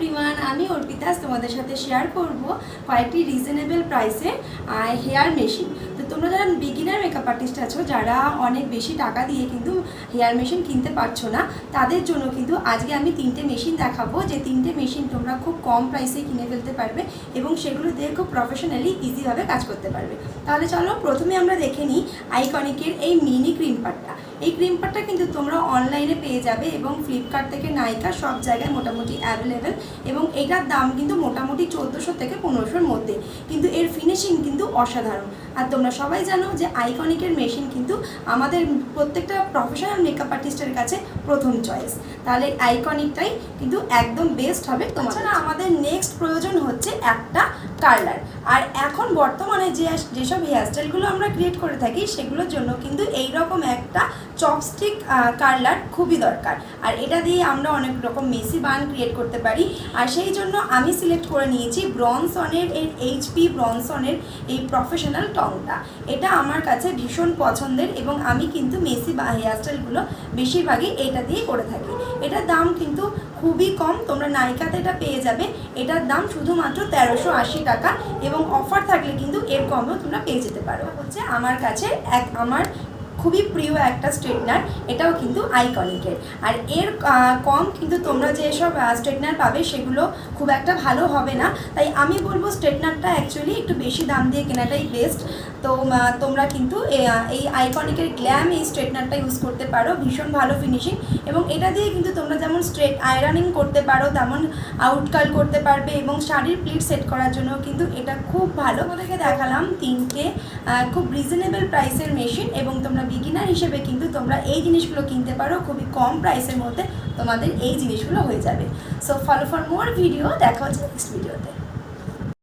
beli আমি অর্পিতা আজ তোমাদের সাথে শেয়ার করব কয়েকটি রিজনেবল প্রাইসে হেয়ার মেশিন তো তোমরা যারা বিগিনার মেকআপ আর্টিস্ট আছো, যারা অনেক বেশি টাকা দিয়ে কিন্তু হেয়ার মেশিন কিনতে পারছ না, তাদের জন্য কিন্তু আজকে আমি তিনটে মেশিন দেখাবো। যে তিনটে মেশিন তোমরা খুব কম প্রাইসে কিনে ফেলতে পারবে এবং সেগুলো দিয়ে খুব প্রফেশনালি ইজিভাবে কাজ করতে পারবে। তাহলে চলো প্রথমে আমরা দেখে নিই আইকনিকের এই মিনি ক্রিম পাটটা। এই ক্রিম পাটটা কিন্তু তোমরা অনলাইনে পেয়ে যাবে এবং ফ্লিপকার্ট থেকে নাইকা সব জায়গায় মোটামুটি অ্যাভেলেবেল এবং এটার দাম কিন্তু মোটামুটি চোদ্দোশো থেকে পনেরোশোর মধ্যে। কিন্তু এর ফিনিশিং কিন্তু অসাধারণ। আর তোমরা সবাই জানো যে আইকনিকের মেশিন কিন্তু আমাদের প্রত্যেকটা প্রফেশনাল মেকআপ আর্টিস্টের কাছে প্রথম চয়েস তাহলে আইকনিকটাই কিন্তু একদম বেস্ট হবে তোমার না আমাদের নেক্সট প্রয়োজন হচ্ছে একটা কার্লার আর এখন বর্তমানে যে যেসব হেয়ারস্টাইলগুলো আমরা ক্রিয়েট করে থাকি সেগুলোর জন্য কিন্তু এই রকম চপস্টিক কার্লার খুবই দরকার। আর এটা দিয়ে আমরা অনেক রকম মেসি বান ক্রিয়েট করতে পারি। আর সেই জন্য আমি সিলেক্ট করে নিয়েছি ব্রনসনের এর এইচপি ব্রনসনের এই প্রফেশনাল টংটা এটা আমার কাছে ভীষণ পছন্দের এবং আমি কিন্তু মেসি বা হেয়ারস্টাইলগুলো বেশিরভাগই এটা দিয়ে করে থাকি। এটার দাম কিন্তু খুবই কম, তোমরা নাইকাতে এটা পেয়ে যাবে। এটার দাম শুধুমাত্র তেরোশো আশি টাকা এবং অফার থাকলে কিন্তু এর কমেও তোমরা পেয়ে যেতে পারো। হচ্ছে আমার কাছে এক, আমার খুবই প্রিয় একটা স্ট্রেটনার এটাও কিন্তু আইকনিকের। আর এর কম কিন্তু তোমরা যেসব স্ট্রেটনার পাবে, সেগুলো খুব একটা ভালো হবে না। তাই আমি বলব স্ট্রেটনারটা অ্যাকচুয়ালি একটু বেশি দাম দিয়ে কেনাটাই বেস্ট তো তোমরা কিন্তু এই আইকনিকের গ্ল্যাম এই স্ট্রেটনারটা ইউজ করতে পারো, ভীষণ ভালো ফিনিশিং এবং এটা দিয়ে কিন্তু তোমরা যেমন স্ট্রেট আয়রনিং করতে পারো, তেমন আউটকাল করতে পারবে এবং শাড়ির প্লিট সেট করার জন্য কিন্তু এটা খুব ভালো। তোমাদেরকে দেখালাম তিনটে খুব রিজনেবল প্রাইসের মেশিন এবং তোমরা বিগিনার হিসেবে কিন্তু তোমরা এই জিনিসগুলো কিনতে পারো, খুবই কম প্রাইসের মধ্যে তোমাদের এই জিনিসগুলো হয়ে যাবে। So follow for more video দেখা হচ্ছে নেক্সট ভিডিওতে